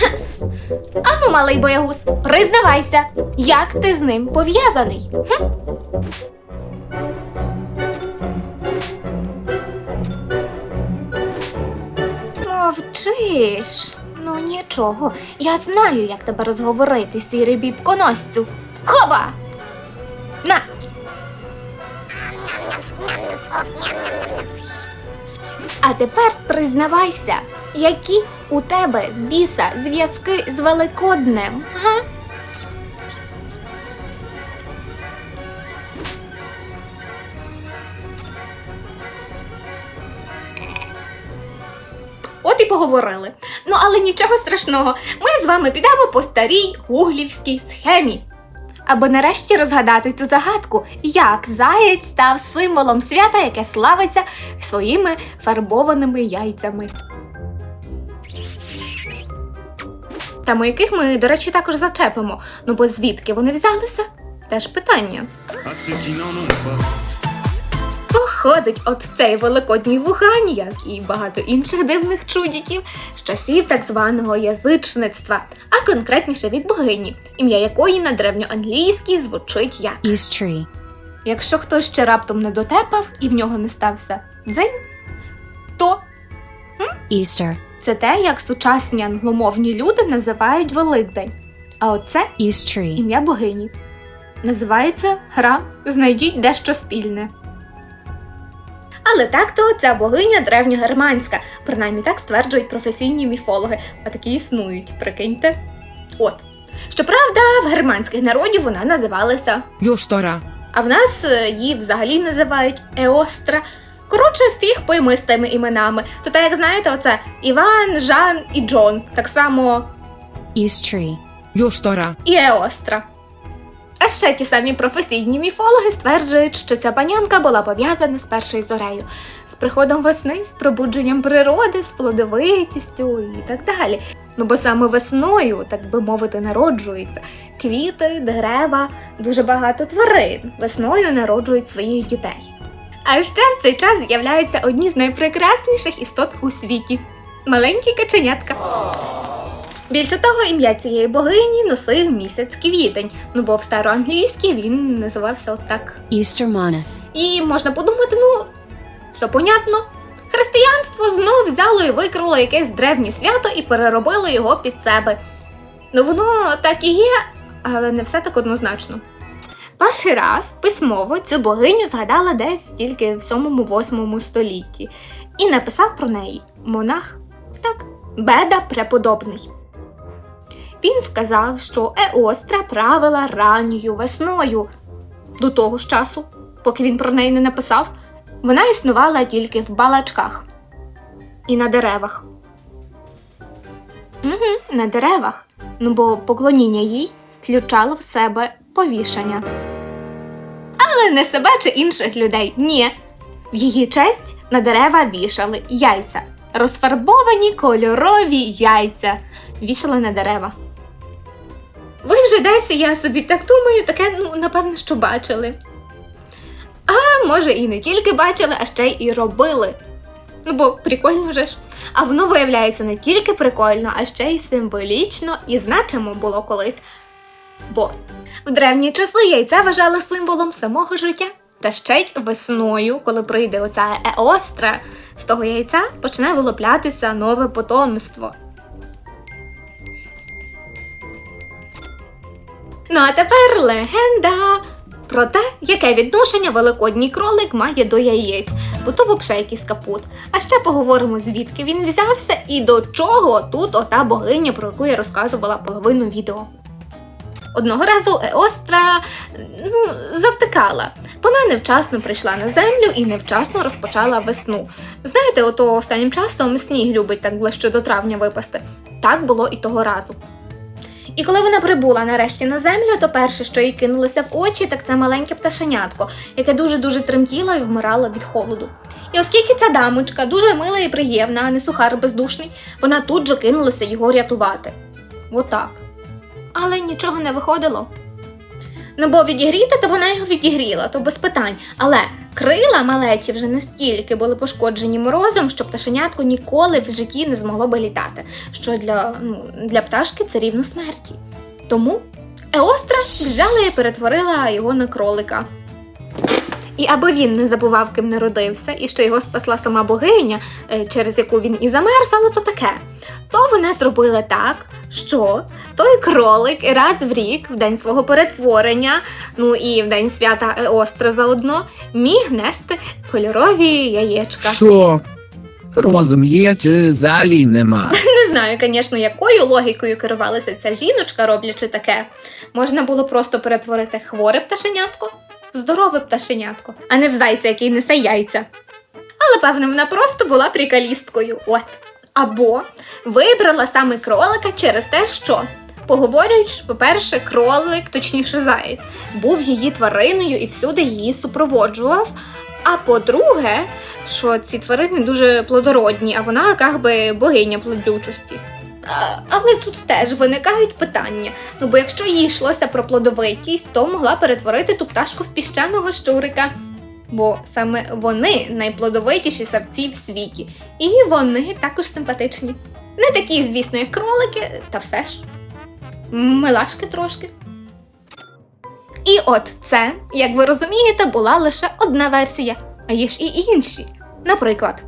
Ану, малий боягуз, признавайся, як ти з ним пов'язаний? Мовчиш. Ну нічого, я знаю, як тебе розговорити, сірий бібконосцю. Хоба! На! А тепер признавайся, які у тебе біса зв'язки з Великоднем, га? От і поговорили. Ну, але нічого страшного, ми з вами підемо по старій гуглівській схемі. Аби нарешті розгадати цю загадку, як заєць став символом свята, яке славиться своїми фарбованими яйцями. Тему яких ми, до речі, також зачепимо. Ну бо звідки вони взялися? Теж питання. Походить от цей великодній вугань, як і багато інших дивних чудіків, з часів так званого язичництва, а конкретніше від богині, ім'я якої на древньоанглійській звучить як. Tree. Якщо хтось ще раптом не дотепав і в нього не стався дзень, то Easter. Це те, як сучасні англомовні люди називають Великдень. А оце tree. ім'я богині. Називається гра Знайдіть дещо спільне. Але так-то ця богиня древньогерманська, принаймні так стверджують професійні міфологи, а такі існують, прикиньте. От. Щоправда, в германських народів вона називалася, Юштора. а в нас е, її взагалі називають Еостра. Коротше, фіг пойми з тими іменами. То так як знаєте, оце Іван, Жан і Джон. Так само tree. Юштора. і Еостра. А ще ті самі професійні міфологи стверджують, що ця панянка була пов'язана з першою зорею, з приходом весни, з пробудженням природи, з плодовитістю і так далі. Ну бо саме весною, так би мовити, народжуються квіти, дерева, дуже багато тварин. Весною народжують своїх дітей. А ще в цей час з'являються одні з найпрекрасніших істот у світі маленькі каченятка. Більше того, ім'я цієї богині носив місяць квітень, ну бо в староанглійській він називався отак. Easter month. І можна подумати, ну, все понятно. Християнство знов взяло і викрило якесь древнє свято і переробило його під себе. Ну, воно так і є, але не все так однозначно. Перший раз письмово цю богиню згадала десь тільки в 7-8 столітті, і написав про неї монах, так, Беда Преподобний. Він вказав, що Еостра правила ранньою весною. До того ж часу, поки він про неї не написав, вона існувала тільки в балачках і на деревах. Угу, на деревах. Ну бо поклоніння їй включало в себе повішання. Але не себе чи інших людей. Ні. В її честь на дерева вішали яйця. Розфарбовані кольорові яйця. Вішали на дерева. Ви вже десь, я собі так думаю, таке, ну, напевно, що бачили. А може, і не тільки бачили, а ще й робили. Ну, бо прикольно же ж. А воно виявляється не тільки прикольно, а ще й символічно і значимо було колись. Бо в древні часи яйця вважали символом самого життя. Та ще й весною, коли прийде оця еостра, з того яйця почне вилуплятися нове потомство. Ну а тепер легенда про те, яке відношення великодній кролик має до яєць, бо то взагалі якийсь капут. А ще поговоримо, звідки він взявся і до чого тут ота богиня, про яку я розказувала половину відео. Одного разу Еостра ну, завтикала. Вона невчасно прийшла на землю і невчасно розпочала весну. Знаєте, ото останнім часом сніг любить так ближче до травня випасти. Так було і того разу. І коли вона прибула нарешті на землю, то перше, що їй кинулося в очі, так це маленьке пташенятко, яке дуже-дуже тремтіло і вмирало від холоду. І оскільки ця дамочка дуже мила і приємна, а не сухар бездушний, вона тут же кинулася його рятувати. Отак. Але нічого не виходило. Ну, бо відігріти, то вона його відігріла, то без питань. Але Крила малечі вже настільки були пошкоджені морозом, що пташенятко ніколи в житті не змогло би літати, що для, ну, для пташки це рівно смерті. Тому Еостра взяла і перетворила його на кролика. І аби він не забував, ким народився, і що його спасла сама богиня, е, через яку він і замерз, але то таке. То вона зробила так, що той кролик раз в рік, в день свого перетворення, ну і в день свята Еостра заодно, міг нести кольорові яєчка. Що? Розум є чи взагалі нема? Не знаю, звісно, якою логікою керувалася ця жіночка, роблячи таке. Можна було просто перетворити хворе пташенятко здорове пташенятко, а не в зайця, який несе яйця. Але певно, вона просто була прикалісткою. От. Або вибрала саме кролика через те, що. Поговорюють, що, по-перше, кролик, точніше заєць, був її твариною і всюди її супроводжував. А по-друге, що ці тварини дуже плодородні, а вона як би богиня плодючості. Але тут теж виникають питання. Ну бо якщо їй йшлося про плодовитість, то могла перетворити ту пташку в піщаного щурика. Бо саме вони найплодовитіші савці в світі, і вони також симпатичні. Не такі, звісно, як кролики, та все ж. Милашки трошки. І от це, як ви розумієте, була лише одна версія, а є ж і інші. Наприклад,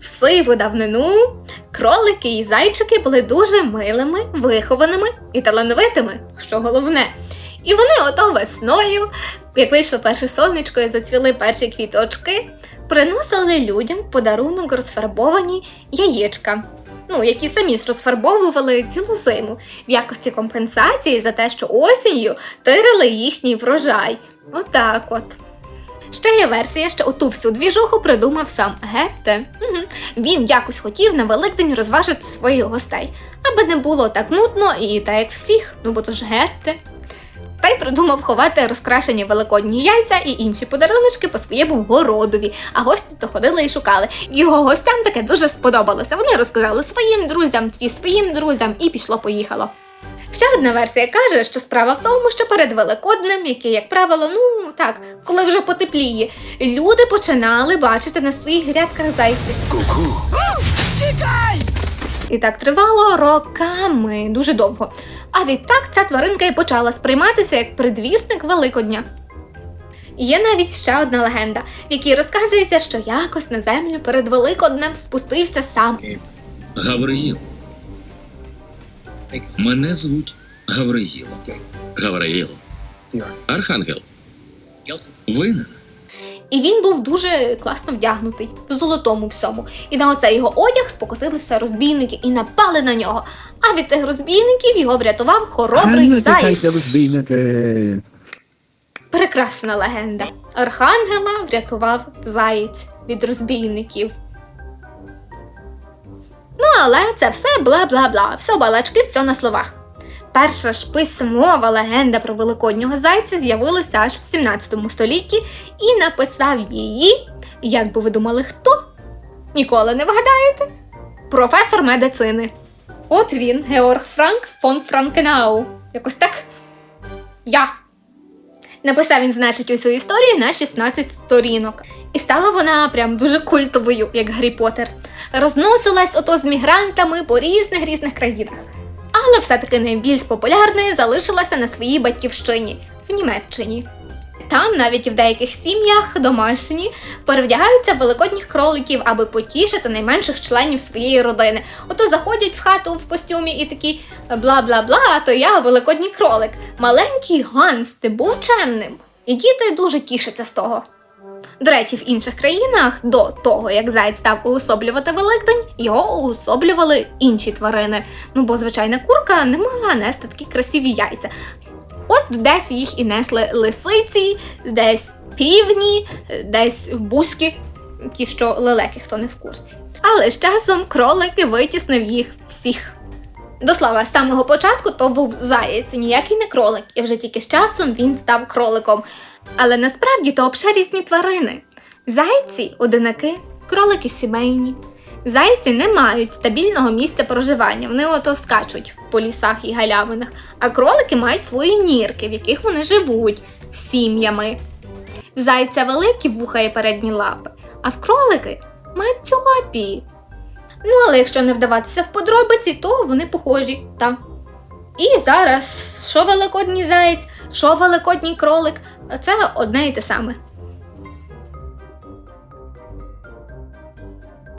в сиву давнину кролики і зайчики були дуже милими, вихованими і талановитими, що головне. І вони ото весною, як вийшло перше сонечко і зацвіли перші квіточки, приносили людям в подарунок розфарбовані яєчка. Ну, які самі ж розфарбовували цілу зиму в якості компенсації за те, що осінню тирили їхній врожай. Отак от. Ще є версія, що оту всю двіжуху придумав сам Гетте. Угу. Він якось хотів на Великдень розважити своїх гостей, аби не було так нудно і так як всіх, ну бо то ж Гетте. Та й придумав ховати розкрашені великодні яйця і інші подаруночки по своєму городові, а гості то ходили і шукали. Його гостям таке дуже сподобалося. Вони розказали своїм друзям, ті своїм друзям, і пішло-поїхало. Ще одна версія каже, що справа в тому, що перед Великоднем, яке, як правило, ну так, коли вже потепліє, люди починали бачити на своїх грядках зайців. І так тривало роками, дуже довго. А відтак ця тваринка і почала сприйматися як предвісник Великодня. Є навіть ще одна легенда, в якій розказується, що якось на землю перед Великоднем спустився сам Гавриїл. Мене звуть Гавриїл. Гавриїл. Архангел. Винен. І він був дуже класно вдягнутий в золотому всьому. І на оцей його одяг спокусилися розбійники і напали на нього. А від тих розбійників його врятував хоробрий не заєць. Прекрасна легенда. Архангела врятував заєць від розбійників. Ну, але це все бла-бла-бла, все балачки, все на словах. Перша ж письмова легенда про великоднього зайця з'явилася аж в 17 столітті і написав її, як би ви думали, хто? Ніколи не вгадаєте? Професор медицини. От він, Георг Франк фон Франкенау. Якось так. Я. Написав він, значить, усю історію на 16 сторінок. І стала вона прям дуже культовою, як Гаррі Поттер. Розносилась ото з мігрантами по різних різних країнах. Але все-таки найбільш популярною залишилася на своїй батьківщині в Німеччині. Там навіть в деяких сім'ях домашні перевдягаються великодніх кроликів, аби потішити найменших членів своєї родини. Ото заходять в хату в костюмі і такі бла-бла-бла, то я великодній кролик. Маленький Ганс, ти був чемним. І діти дуже тішаться з того. До речі, в інших країнах до того, як заяць став уособлювати Великдень, його уособлювали інші тварини. Ну бо звичайна курка не могла нести такі красиві яйця. От десь їх і несли лисиці, десь півні, десь бузьки, ті, що лелеки, хто не в курсі. Але з часом кролики витіснив їх всіх. До слова, з самого початку то був заєць, ніякий не кролик, і вже тільки з часом він став кроликом. Але насправді то обше тварини. Зайці одинаки, кролики сімейні. Зайці не мають стабільного місця проживання, вони ото скачуть по лісах і галявинах, а кролики мають свої нірки, в яких вони живуть сім'ями. В зайця великі вуха і передні лапи, а в кролики мацьопі. Ну, але якщо не вдаватися в подробиці, то вони похожі, та. І зараз, що великодній заєць, що великодній кролик, це одне і те саме.